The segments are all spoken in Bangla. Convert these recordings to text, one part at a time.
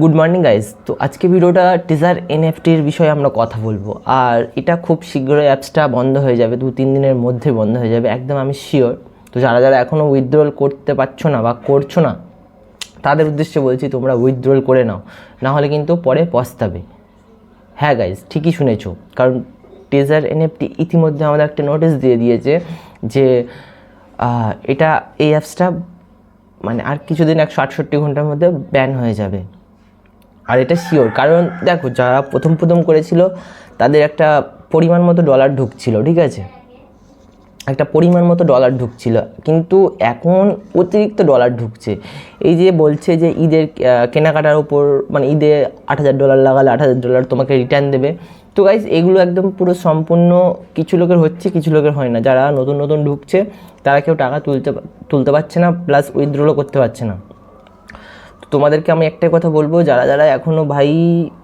গুড মর্নিং গাইজ তো আজকে ভিডিওটা টিজার এনএফটির বিষয়ে আমরা কথা বলব। আর এটা খুব শীঘ্রই অ্যাপসটা বন্ধ হয়ে যাবে, দু তিন দিনের মধ্যে বন্ধ হয়ে যাবে, একদম আমি শিওর তো যারা যারা এখনও উইথড্রল করতে পারছ না বা করছ না, তাদের উদ্দেশ্যে বলছি তোমরা উইথড্রল করে নাও। না হলে কিন্তু পরে পস্তাবে। হ্যাঁ গাইজ ঠিকই শুনেছো। কারণ টেজার এনএফটি ইতিমধ্যে আমাদের একটা নোটিশ দিয়ে দিয়েছে যে এটা এই অ্যাপসটা মানে আর কিছুদিন একশো আটষট্টি ঘণ্টার মধ্যে ব্যান হয়ে যাবে। আর এটা শিওর কারণ দেখো যারা প্রথম প্রথম করেছিল, তাদের একটা পরিমাণ মতো ডলার ঢুকছিল, ঠিক আছে? একটা পরিমাণ মতো ডলার ঢুকছিল, কিন্তু এখন অতিরিক্ত ডলার ঢুকছে। এই যে বলছে যে ঈদের কেনাকাটার ওপর মানে ঈদে আট হাজার ডলার লাগালে আট হাজার ডলার তোমাকে রিটার্ন দেবে। তো গাইজ এগুলো একদম পুরো সম্পূর্ণ কিছু লোকের হচ্ছে, কিছু লোকের হয় না। যারা নতুন নতুন ঢুকছে, তারা কেউ টাকা তুলতে তুলতে পারছে না প্লাস উইথড্রলও করতে পারছে না। তোমাদেরকে আমি একটাই কথা বলব, যারা যারা এখনও ভাই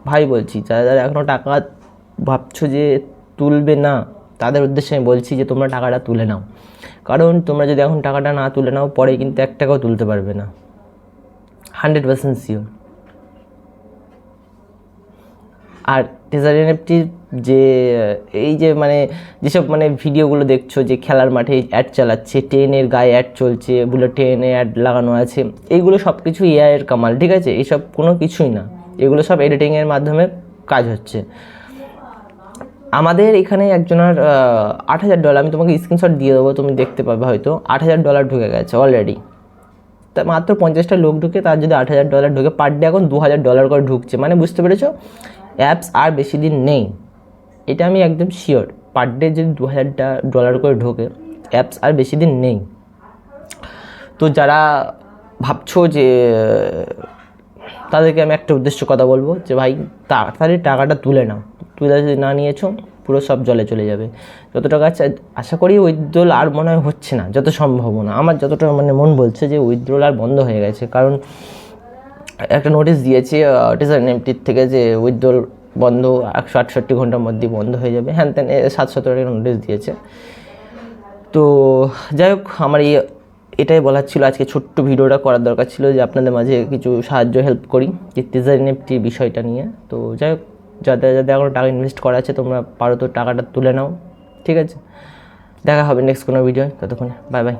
ভাই বলছি, যারা যারা এখনও টাকা ভাবছ যে তুলবে না, তাদের উদ্দেশ্যে আমি বলছি যে তোমরা টাকাটা তুলে নাও। কারণ তোমরা যদি এখন টাকাটা না তুলে নাও, পরে কিন্তু এক টাকাও তুলতে পারবে না। Hundred percent sure. আর টেজার এনএফটির যে, এই যে মানে যেসব মানে ভিডিওগুলো দেখছ যে খেলার মাঠে অ্যাড চালাচ্ছে ট্রেনের গায়ে অ্যাড চলছে বলে ট্রেনে অ্যাড লাগানো আছে এইগুলো সব কিছু এআইয়ের কামাল, ঠিক আছে? এইসব কোনো কিছুই না। এগুলো সব এডিটিংয়ের মাধ্যমে কাজ হচ্ছে। আমাদের এখানে একজনের আট হাজার ডলার আমি তোমাকে স্ক্রিনশট দিয়ে দেবো, তুমি দেখতে পাবে হয়তো। আট হাজার ডলার ঢুকে গেছে অলরেডি তা মাত্র পঞ্চাশটা লোক ঢুকে, তার যদি আট হাজার ডলার ঢুকে পার ডে এখন দু হাজার ডলার করে ঢুকছে। মানে বুঝতে পেরেছ? অ্যাপস আর বেশি দিন নেই। এটা আমি একদম শিওর পার ডে যদি দু হাজারটা ডলার করে ঢোকে অ্যাপস আর বেশি দিন নেই। তো যারা ভাবছ যে, তাদেরকে আমি একটা উদ্দেশ্য কথা বলব যে ভাই, তাড়াতাড়ি টাকাটা তুলে নাও। তুলে যদি না নিয়েছো, পুরো সব জলে চলে যাবে। যত টাকা আছে, আশা করি উইথড্রল আর মনে হয় হচ্ছে না, যত সম্ভাবনা আমার যতটা মানে মন বলছে যে উইথড্রল আর বন্ধ হয়ে গেছে। কারণ একটা নোটিশ দিয়েছে টিজার নেমটির থেকে যে উইথড্রল বন্ধ, একশো আটষট্টি ঘণ্টার মধ্যে বন্ধ হয়ে যাবে। হ্যান তেন সাত সতেরো একটা নোটিশ দিয়েছে। তো যাই হোক, আমার এই, এটাই বলার ছিল। আজকে ছোট্ট ভিডিওটা করার দরকার ছিল যে আপনাদের মাঝে কিছু সাহায্য হেল্প করি, যে টিজার নেপটি বিষয়টা নিয়ে। তো যাই হোক, যাদের যাদের এখন টাকা ইনভেস্ট করা আছে, তোমরা পারো তো টাকাটা তুলে নাও। ঠিক আছে? দেখা হবে নেক্সট কোনো ভিডিও ততক্ষণে বাই বাই